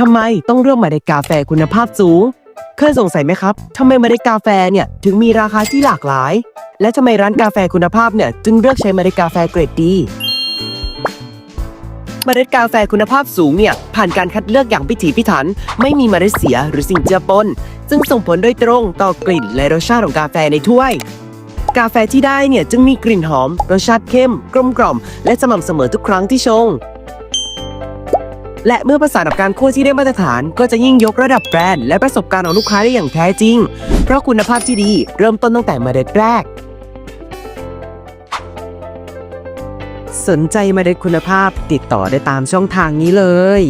ทำไมต้องเลือกเมล็ดกาแฟคุณภาพสูง เคยสงสัยไหมครับทำไมเมล็ดกาแฟเนี่ยถึงมีราคาที่หลากหลาย และทำไมร้านกาแฟคุณภาพเนี่ยจึงเลือกใช้เมล็ดกาแฟเกรดดีเมล็ดกาแฟคุณภาพสูงเนี่ยผ่านการคัดเลือกอย่างพิถีพิถัน ไม่มีเมล็ดเสียหรือสิ่งเจือปนซึ่งส่งผลโดยตรงต่อกลิ่นและรสชาติของกาแฟในถ้วย กาแฟที่ได้เนี่ยจึงมีกลิ่นหอม รสชาติเข้ม กลมกล่อม และสม่ำเสมอทุกครั้งที่ชง และเมื่อประสานกับการคั่วที่ได้มาตรฐาน ก็จะยิ่งยกระดับแบรนด์และประสบการณ์ของลูกค้าได้อย่างแท้จริง เพราะคุณภาพที่ดีเริ่มต้นตั้งแต่เมล็ดแรก สนใจเมล็ดคุณภาพติดต่อได้ตามช่องทางนี้เลย